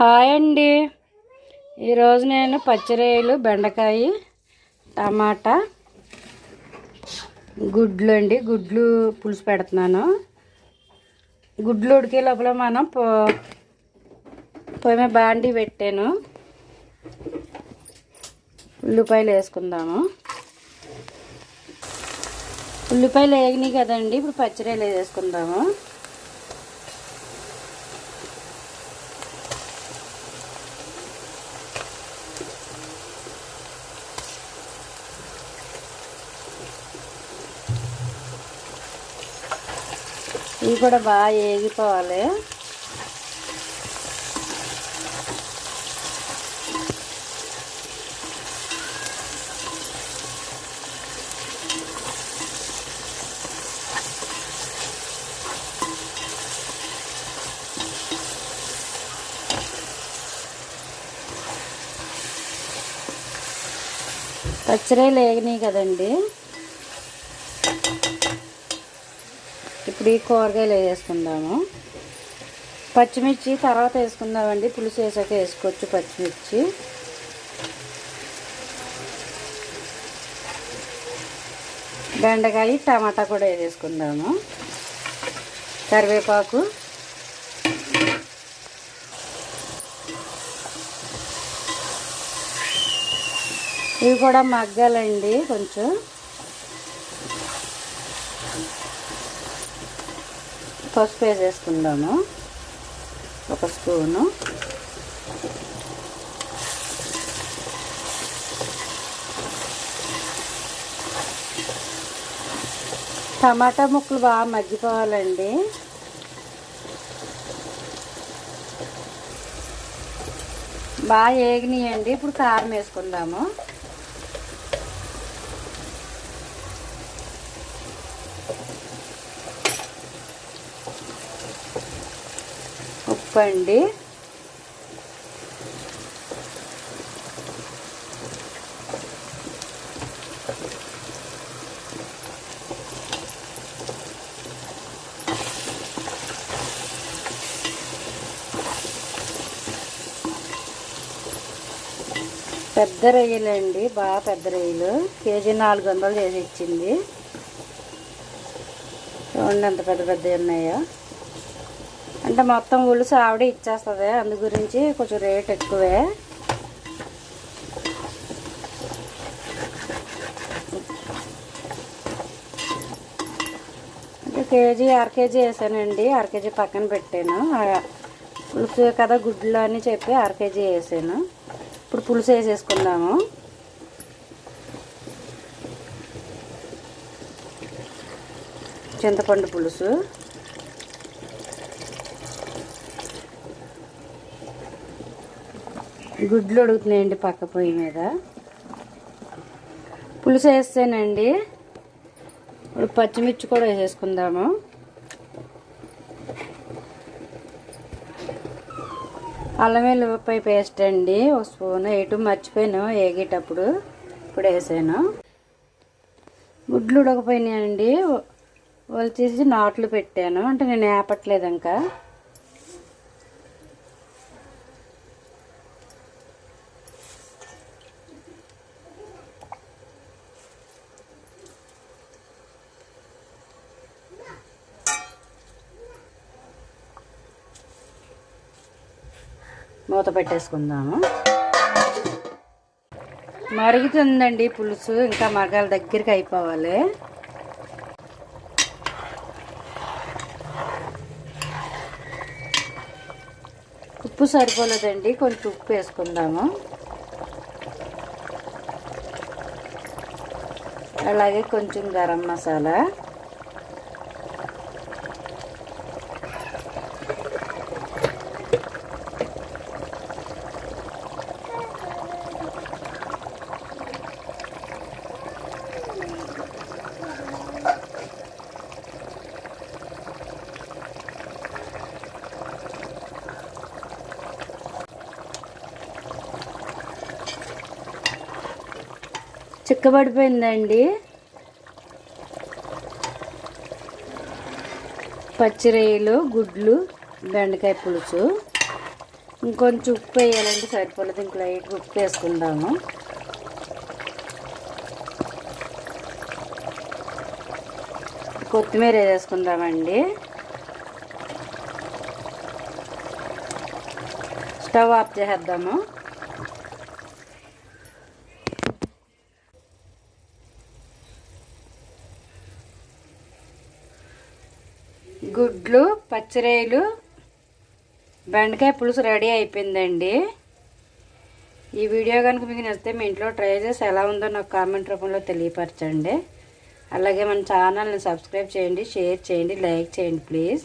Hi అండి. ఈరోజు నేను పచ్చిరొయ్యలు బెండకాయ టమాటా గుడ్లు అండి. గుడ్లు పులుసు పెడుతున్నాను. గుడ్లు ఉడికే లోపల మనం పో పొయ్యి మీద బాండి పెట్టాను. ఉల్లిపాయలు వేసుకుందాము. ఉల్లిపాయలు వేగినాయి కదండి. ఇప్పుడు పచ్చిరొయ్యలు వేసుకుందాము. ఇవి కూడా బాగా వేగిపోవాలి పచ్చిరాయలు వేగినాయి కదండి. ఇప్పుడు కూరగాయలు వేసుకుందాము. పచ్చిమిర్చి తర్వాత వేసుకుందామండి. పులుసు వేసాక వేసుకోవచ్చు పచ్చిమిర్చి. బెండకాయ టమాటా కూడా వేసుకుందాము. కరివేపాకు. ఇవి కూడా మగ్గాలండి కొంచెం. పసుపు వేసేసుకుందాము. ఒక స్పూను. టమాటా ముక్కలు బాగా మగ్గిపోవాలండి. బాగా వేగినాయండి ఇప్పుడు కారం వేసుకుందాము ఉప్పు అండి పెద్ద రొయ్యలు అండి బాగా పెద్ద రొయ్యలు. కేజీ నాలుగు వందలు చేసి ఇచ్చింది. చూడండి ఎంత పెద్ద పెద్దవి ఉన్నాయో. అంటే మొత్తం ఉలుసు ఆవిడ ఇచ్చేస్తుంది. అందు గురించి కొంచెం రేట్ ఎక్కువే. అంటే కేజీ అర కేజీ వేసానండి. అర కేజీ పక్కన పెట్టాను. పులుసు కదా గుడ్లు అని చెప్పి అర కేజీ వేసాను. ఇప్పుడు పులుసు వేసేసుకుందాము. చింతపండు పులుసు. గుడ్లు ఉడుకుతున్నాయండి పక్క పొయ్యి మీద. పులుసు వేస్తానండి ఇప్పుడు పచ్చిమిర్చి కూడా వేసేసుకుందాము. అల్లం వెల్లుల్లిపాయ పేస్ట్ అండి ఒక స్పూన్. ఎటు మర్చిపోయాను వేగేటప్పుడు ఇప్పుడు వేసాను. గుడ్లు ఉడకపోయినాయండి. తీసి నాట్లు పెట్టాను. అంటే నేను ఏపట్లేదు ఇంకా. మూత పెట్టేసుకుందాము. మరుగుతుందండి పులుసు ఇంకా మగాల దగ్గరికి అయిపోవాలి. ఉప్పు సరిపోలేదండి కొంచెం ఉప్పు వేసుకుందాము. అలాగే కొంచెం గరం మసాలా. చిక్కబడిపోయిందండి. పచ్చిరొయ్యలు గుడ్లు బెండకాయ పులుసు. ఇంకొంచెం ఉప్పు వేయాలంటే సరిపోలేదు. ఇంక లైట్గా ఉప్పు వేసుకుందాము. కొత్తిమీర వేసుకుందామండి. స్టవ్ ఆఫ్ చేసేద్దాము. గుడ్లు పచ్చిరాయలు బెండకాయ పులుసు రెడీ అయిపోయిందండి. ఈ వీడియో కనుక మీకు నచ్చితే మీ ఇంట్లో ట్రై చేసి ఎలా ఉందో నాకు కామెంట్ రూపంలో తెలియపరచండి. అలాగే మన ఛానల్ని సబ్స్క్రైబ్ చేయండి షేర్ చేయండి లైక్ చేయండి ప్లీజ్.